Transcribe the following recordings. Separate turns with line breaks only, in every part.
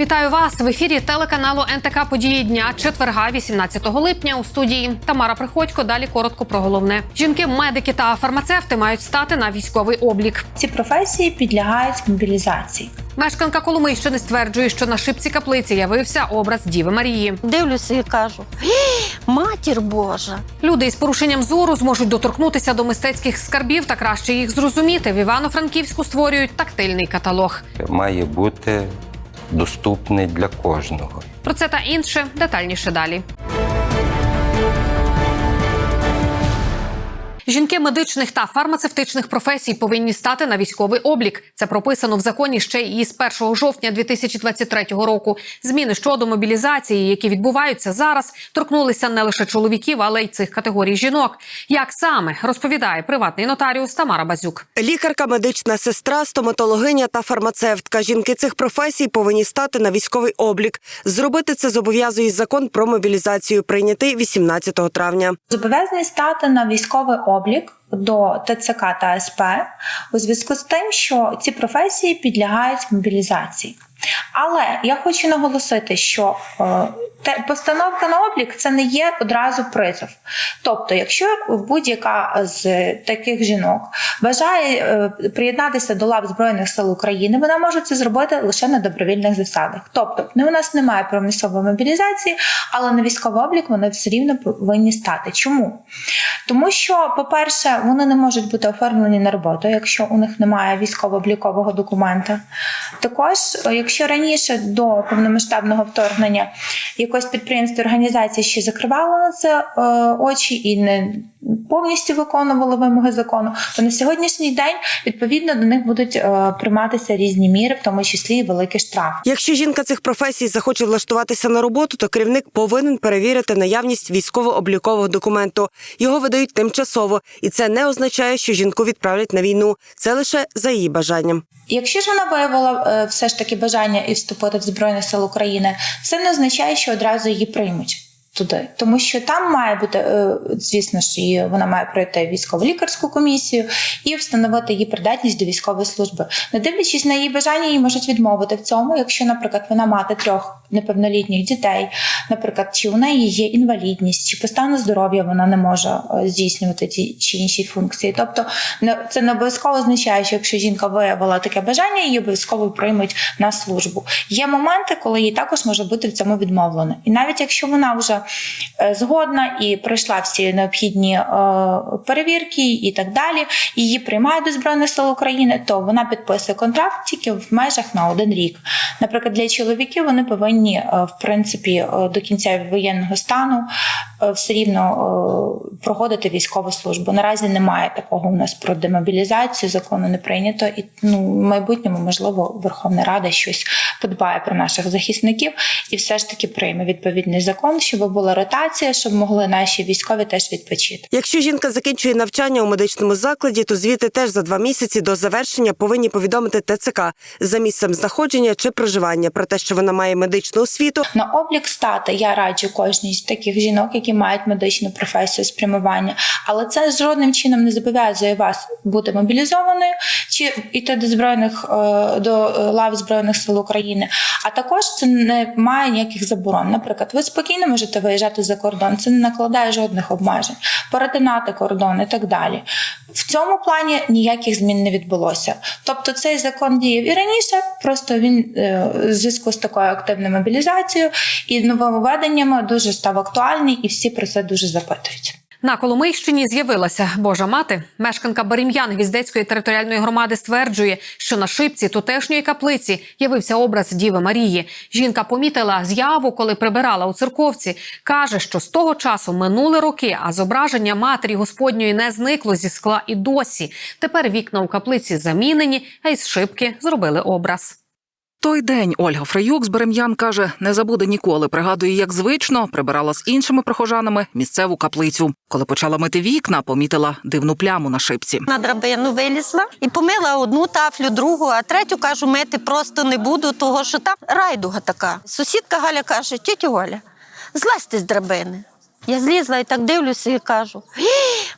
Вітаю вас в ефірі телеканалу НТК Події дня четверга, 18 липня. У студії Тамара Приходько. Далі коротко про головне. Жінки, медики та фармацевти мають стати на військовий облік.
Ці професії підлягають мобілізації.
Мешканка Коломийщини стверджує, що на шипці каплиці явився образ Діви Марії.
Дивлюся і кажу: матір Божа.
Люди із порушенням зору зможуть доторкнутися до мистецьких скарбів та краще їх зрозуміти. В Івано-Франківську створюють тактильний каталог.
має бути доступний для кожного.
Про це та інше детальніше далі. Жінки медичних та фармацевтичних професій повинні стати на військовий облік. Це прописано в законі ще й із 1 жовтня 2023 року. Зміни щодо мобілізації, які відбуваються зараз, торкнулися не лише чоловіків, але й цих категорій жінок. Як саме розповідає приватний нотаріус Тамара Базюк.
Лікарка, медична сестра, стоматологиня та фармацевтка. Жінки цих професій повинні стати на військовий облік. Зробити це зобов'язує закон про мобілізацію, прийнятий 18 травня.
Зобов'язані стати на військовий облік до ТЦК та СП у зв'язку з тим, що ці професії підлягають мобілізації. Але я хочу наголосити, що е, постановка на облік це не є одразу призов. Тобто, якщо будь-яка з таких жінок бажає е, приєднатися до лав Збройних сил України, вона може це зробити лише на добровільних засадах. Тобто, у нас немає примусової мобілізації, але на військовий облік вони все рівно повинні стати. Чому? Тому що, по-перше, вони не можуть бути оформлені на роботу, якщо у них немає військово-облікового документа. Також, е, якщо раніше до повномасштабного вторгнення якось підприємство організації ще закривало на це е, очі і не повністю виконували вимоги закону, то на сьогоднішній день відповідно до них будуть е, прийматися різні міри, в тому числі і великий штраф.
Якщо жінка цих професій захоче влаштуватися на роботу, то керівник повинен перевірити наявність військово-облікового документу. Його видають тимчасово, і це не означає, що жінку відправлять на війну. Це лише за її бажанням.
Якщо ж вона виявила е, все ж таки бажання і вступити в Збройні Сили України, це не означає, що одразу її приймуть. Туди, тому що там має бути, е, звісно ж, її, вона має пройти військово-лікарську комісію і встановити її придатність до військової служби. Не дивлячись на її бажання, її можуть відмовити в цьому, якщо, наприклад, вона мати трьох неповнолітніх дітей, наприклад, чи у неї є інвалідність, чи по стану здоров'я вона не може е, здійснювати ті чи інші функції. Тобто, це не обов'язково означає, що якщо жінка виявила таке бажання, її обов'язково приймуть на службу. Є моменти, коли їй також може бути в цьому відмовлено. І навіть якщо вона вже е, згодна і пройшла всі необхідні е, перевірки і так далі, її приймають до Збройних сил України, то вона підписує контракт тільки в межах на один рік. Наприклад, для чоловіків вони повинні е, в принципі е, до кінця воєнного стану все рівно е, проходити військову службу. Наразі немає такого у нас про демобілізацію, закону не прийнято, і ну в майбутньому можливо Верховна Рада щось подбає про наших захисників і все ж таки прийме відповідний закон, щоб була ротація, щоб могли наші військові теж відпочити.
Якщо жінка закінчує навчання у медичному закладі, то звідти теж за два місяці до завершення повинні повідомити ТЦК за місцем знаходження чи проживання про те, що вона має медичну освіту,
На облік стати я раджу кожній з таких жінок, які мають медичну професію спрямування, але це жодним чином не зобов'язує вас бути мобілізованою чи йти до збройних е, до е, лав збройних сил України. А також це не має ніяких заборон. Наприклад, ви спокійно можете виїжджати за кордон, це не накладає жодних обмежень, перетинати кордон і так далі. В цьому плані ніяких змін не відбулося. Тобто цей закон діяв і раніше, просто він е, в зв'язку з такою активною мобілізацією і нововведеннями дуже став актуальний, і всі про це дуже запитують.
На Коломийщині з'явилася Божа мати. Мешканка Берем'ян Гвіздецької територіальної громади стверджує, що на шипці тутешньої каплиці явився образ Діви Марії. Жінка помітила з'яву, коли прибирала у церковці. каже, що з того часу минули роки, а зображення матері Господньої не зникло зі скла і досі. Тепер вікна у каплиці замінені, а із шибки зробили образ.
Той день Ольга Фрейюк з Берем'ян каже, не забуде ніколи. Пригадує, як звично прибирала з іншими прихожанами місцеву каплицю. Коли почала мити вікна, помітила дивну пляму на шипці.
На драбину вилізла і помила одну тафлю, другу, а третю кажу, мити просто не буду, того що там райдуга така. Сусідка Галя каже: тітю Галя, злазьте з драбини. Я злізла і так дивлюся і кажу: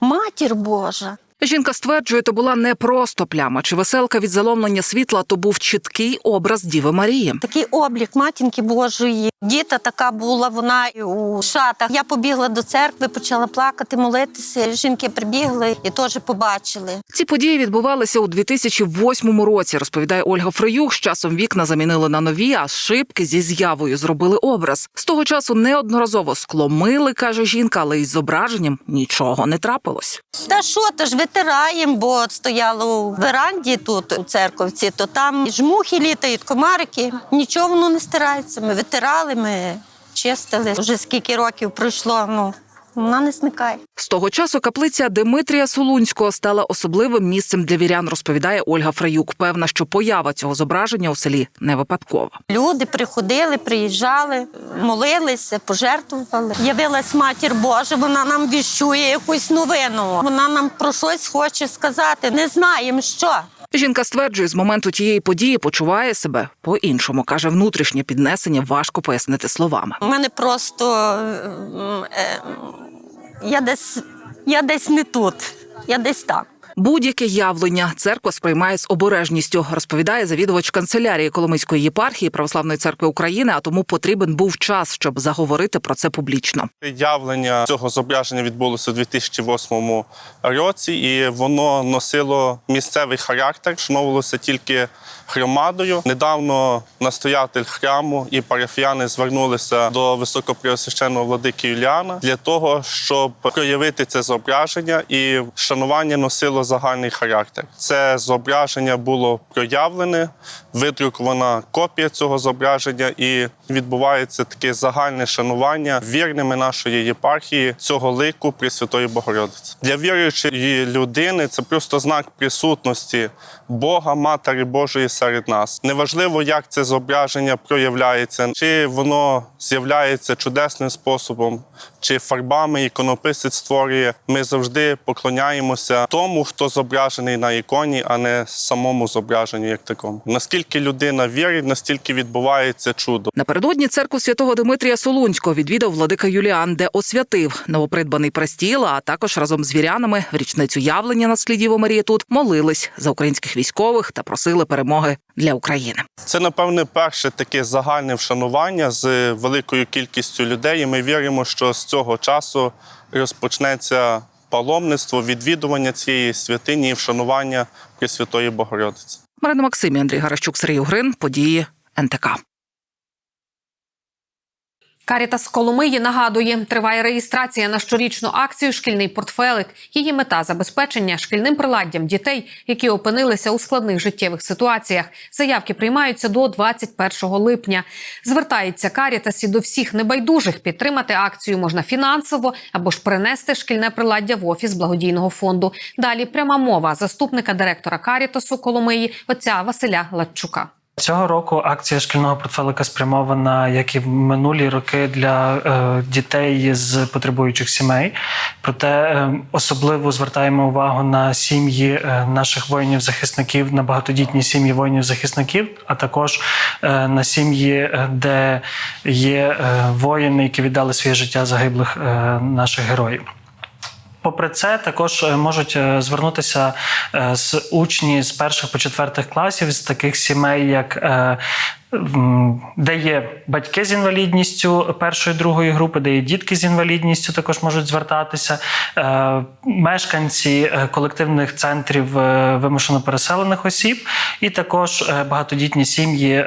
матір Божа.
Жінка стверджує, то була не просто пляма чи веселка від заломлення світла, то був чіткий образ Діви Марії.
Такий облік матінки Божої. Діта така була, вона у шатах. Я побігла до церкви, почала плакати, молитися. Жінки прибігли і теж побачили.
Ці події відбувалися у 2008 році. Розповідає Ольга Фроюк. З часом вікна замінили на нові, а шибки зі з'явою зробили образ. З того часу неодноразово скло мили, каже жінка, але із зображенням нічого не трапилось.
Та що, то ж витираємо, бо стояло у веранді тут у церковці, то там жмухи літають, комарики. Нічого воно не стирається. Ми витирали, ми чистили. Вже скільки років пройшло, ну вона не зникає.
З того часу каплиця Димитрія Солунського стала особливим місцем для вірян, розповідає Ольга Фраюк. Певна, що поява цього зображення у селі не випадкова.
Люди приходили, приїжджали, молилися, пожертвували. Явилась матір Божа, вона нам віщує якусь новину. Вона нам про щось хоче сказати. Не знаємо що.
Жінка стверджує, з моменту тієї події почуває себе по-іншому. каже, внутрішнє піднесення важко пояснити словами.
У мене просто ем, е, я десь я десь не тут, я десь там.
Будь-яке явлення церква сприймає з обережністю, розповідає завідувач канцелярії Коломийської єпархії Православної церкви України. А тому потрібен був час, щоб заговорити про це публічно.
Явлення цього зображення відбулося у 2008 році, і воно носило місцевий характер, вшановувалося тільки громадою. Недавно настоятель храму і парафіяни звернулися до високопреосвященного владики Юліана для того, щоб проявити це зображення, і шанування носило загальний характер. Це зображення було проявлене, видрукована копія цього зображення, і відбувається таке загальне шанування вірними нашої єпархії цього лику Пресвятої Богородиці. Для віруючої людини це просто знак присутності Бога, Матері Божої серед нас. Неважливо, як це зображення проявляється, чи воно з'являється чудесним способом, чи фарбами іконописець створює. Ми завжди поклоняємося тому, хто зображений на іконі, а не самому зображенню як такому. Наскільки людина вірить, настільки відбувається чудо.
Напередодні церкву святого Димитрія Солунського відвідав владика Юліан, де освятив новопридбаний престіл, а також разом з вірянами в річницю явлення на слідів Марії тут молились за українських військових та просили перемоги для України.
Це, напевне, перше таке загальне вшанування з великою кількістю людей. І ми віримо, що з цього часу розпочнеться паломництво, відвідування цієї святині і вшанування Пресвятої Богородиці.
Марина Максимі, Андрій Гаращук, Сергій Угрин. Події НТК.
Карітас Коломиї нагадує, триває реєстрація на щорічну акцію Шкільний портфелик. Її мета забезпечення шкільним приладдям дітей, які опинилися у складних життєвих ситуаціях. Заявки приймаються до 21 липня. Звертається Карітас і до всіх небайдужих. Підтримати акцію можна фінансово або ж принести шкільне приладдя в офіс благодійного фонду. Далі пряма мова заступника директора Карітасу Коломиї отця Василя Латчука.
Цього року акція шкільного портфелика спрямована, як і в минулі роки, для е, дітей з потребуючих сімей. Проте е, особливо звертаємо увагу на сім'ї е, наших воїнів-захисників, на багатодітні сім'ї воїнів-захисників, а також на сім'ї, де є воїни, які віддали своє життя загиблих наших героїв. Попри це, також е, можуть е, звернутися е, з учні з перших по четвертих класів з таких сімей, як де є батьки з інвалідністю першої другої групи, де є дітки з інвалідністю, також можуть звертатися. Мешканці колективних центрів вимушено переселених осіб, і також багатодітні сім'ї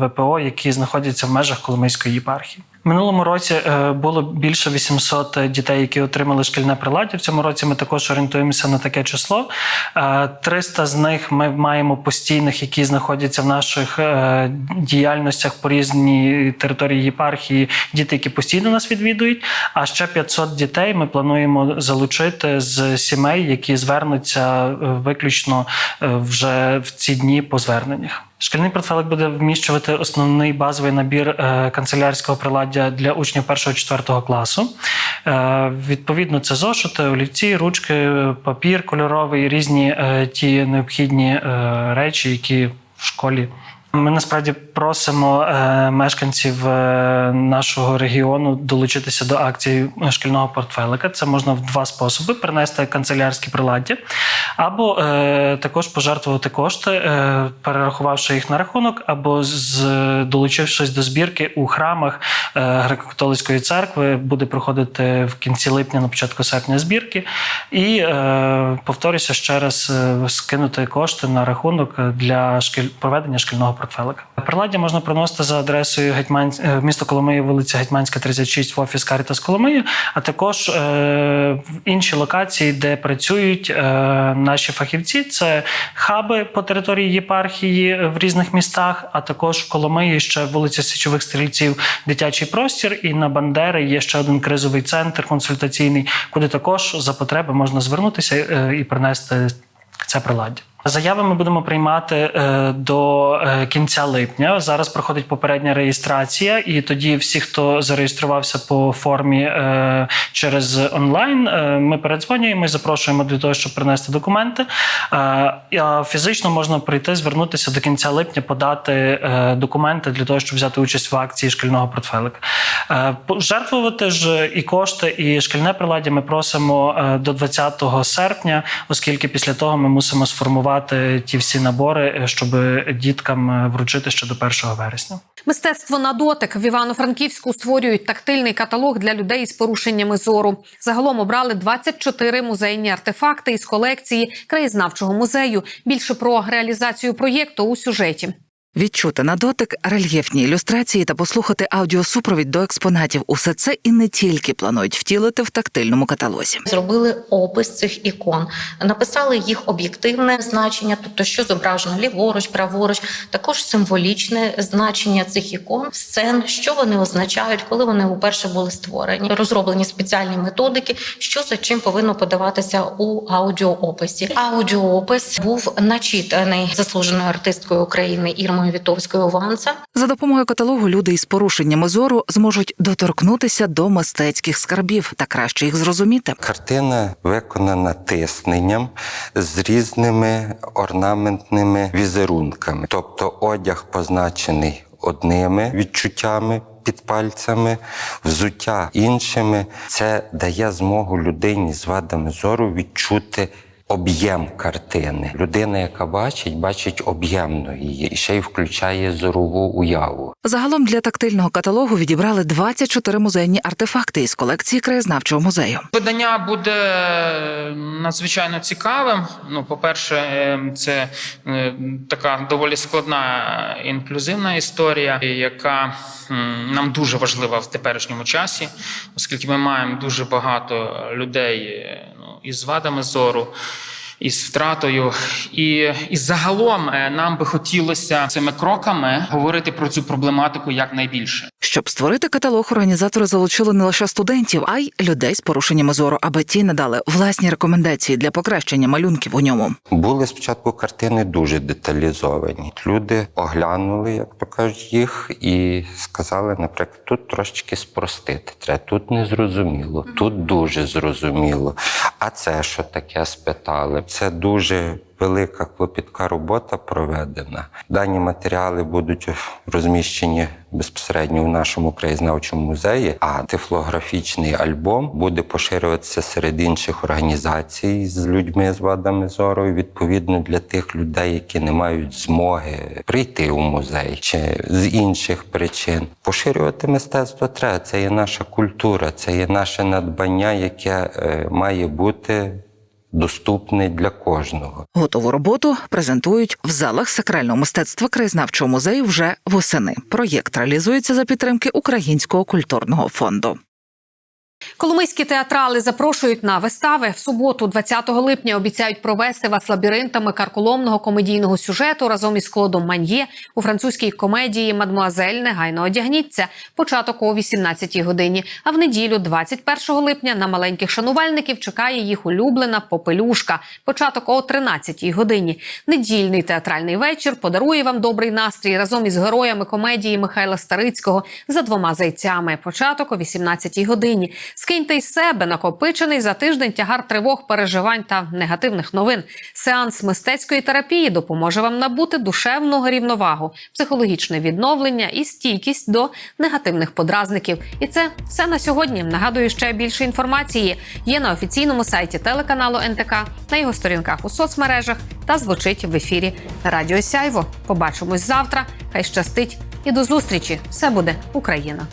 ВПО, які знаходяться в межах Коломийської єпархії. Минулому році е, було більше 800 дітей, які отримали шкільне приладдя. В цьому році ми також орієнтуємося на таке число. Е, 300 з них ми маємо постійних, які знаходяться в наших е, діяльностях по різній території єпархії. Діти, які постійно нас відвідують. А ще 500 дітей ми плануємо залучити з сімей, які звернуться е, виключно е, вже в ці дні по зверненнях. Шкільний портфелик буде вміщувати основний базовий набір е, канцелярського приладдя для учнів 1-4 класу. Е, відповідно, це зошити, олівці, ручки, папір кольоровий, різні е, ті необхідні речі, які в школі Ми насправді просимо е, мешканців е, нашого регіону долучитися до акції шкільного портфелика. Це можна в два способи: принести канцелярські приладдя, або е, також пожертвувати кошти, перерахувавши їх на рахунок, або з долучившись до збірки у храмах греко-католицької церкви. Буде проходити в кінці липня, на початку серпня збірки, і повторюся ще раз скинути кошти на рахунок для шкіль проведення шкільного портфелика. Приладдя можна приносити за адресою Гетьман... е, місто Коломиї, вулиця Гетьманська, 36 в офіс Карітас Коломиї, а також е, в інші локації, де працюють е, наші фахівці. Це хаби по території єпархії в різних містах, а також в Коломиї ще вулиця Січових Стрільців, дитячий простір. І на Бандери є ще один кризовий центр консультаційний, куди також за потреби можна звернутися е, і принести це приладдя. Заяви ми будемо приймати е, до е, кінця липня. Зараз проходить попередня реєстрація, і тоді всі, хто зареєструвався по формі е, через онлайн, ми передзвонюємо і запрошуємо для того, щоб принести документи. А фізично можна прийти, звернутися до кінця липня, подати документи для того, щоб взяти участь в акції шкільного портфелика. Е, Жертвувати ж і кошти, і шкільне приладдя ми просимо е, до 20 серпня, оскільки після того ми мусимо сформувати ті всі набори, е, щоб діткам вручити ще до 1 вересня.
Мистецтво на дотик в Івано-Франківську створюють тактильний каталог для людей з порушеннями зору. Загалом обрали 24 музейні артефакти із колекції краєзнавчого музею. Більше про реалізацію проєкту у сюжеті.
Відчути на дотик рельєфні ілюстрації та послухати аудіосупровід до експонатів. Усе це і не тільки планують втілити в тактильному каталозі.
Зробили опис цих ікон, написали їх об'єктивне значення, тобто що зображено ліворуч, праворуч, також символічне значення цих ікон, сцен, що вони означають, коли вони вперше були створені. Розроблені спеціальні методики, що за чим повинно подаватися у аудіоописі. Аудіоопис був начитаний заслуженою артисткою України Ірмою Вітовською Ванца.
За допомогою каталогу люди із порушеннями зору зможуть доторкнутися до мистецьких скарбів та краще їх зрозуміти.
Картина виконана тисненням з різними орнаментними візерунками, тобто одяг позначений одними відчуттями. Під пальцями, взуття іншими, це дає змогу людині з вадами зору відчути об'єм картини. Людина, яка бачить, бачить об'ємно її і ще й включає зорову уяву.
Загалом для тактильного каталогу відібрали 24 музейні артефакти із колекції краєзнавчого музею.
Видання буде надзвичайно цікавим. Ну, по-перше, е, це е, така доволі складна е, інклюзивна історія, яка нам дуже важлива в теперішньому часі, оскільки ми маємо дуже багато людей е, ну, із вадами зору. Із втратою, і, і загалом е, нам би хотілося цими кроками говорити про цю проблематику якнайбільше.
Щоб створити каталог, організатори залучили не лише студентів, а й людей з порушеннями зору, аби ті надали власні рекомендації для покращення малюнків у ньому.
Були спочатку картини дуже деталізовані. Люди оглянули, як то кажуть, їх, і сказали, наприклад, тут трошечки спростити. Треба тут не зрозуміло, тут дуже зрозуміло. А це що таке спитали? Це дуже велика клопітка робота проведена. Дані матеріали будуть розміщені безпосередньо в нашому краєзнавчому музеї, а тифлографічний альбом буде поширюватися серед інших організацій з людьми з вадами зору, відповідно для тих людей, які не мають змоги прийти у музей чи з інших причин. Поширювати мистецтво треба. Це є наша культура, це є наше надбання, яке е, має бути доступне для кожного.
Готову роботу презентують в залах сакрального мистецтва краєзнавчого музею вже восени. Проєкт реалізується за підтримки Українського культурного фонду.
Коломийські театрали запрошують на вистави. В суботу, 20 липня, обіцяють провести вас лабіринтами карколомного комедійного сюжету разом із Клодом Ман'є у французькій комедії Мадмуазель негайно одягніться. Початок о 18-й годині. А в неділю, 21 липня, на маленьких шанувальників чекає їх улюблена попелюшка. Початок о 13-й годині. Недільний театральний вечір подарує вам добрий настрій разом із героями комедії Михайла Старицького за двома зайцями. Початок о 18-й годині. Скиньте із себе накопичений за тиждень тягар тривог, переживань та негативних новин. Сеанс мистецької терапії допоможе вам набути душевну рівновагу, психологічне відновлення і стійкість до негативних подразників. І це все на сьогодні. Нагадую, ще більше інформації є на офіційному сайті телеканалу НТК, на його сторінках у соцмережах та звучить в ефірі Радіо Сяйво. Побачимось завтра. Хай щастить і до зустрічі! Все буде Україна!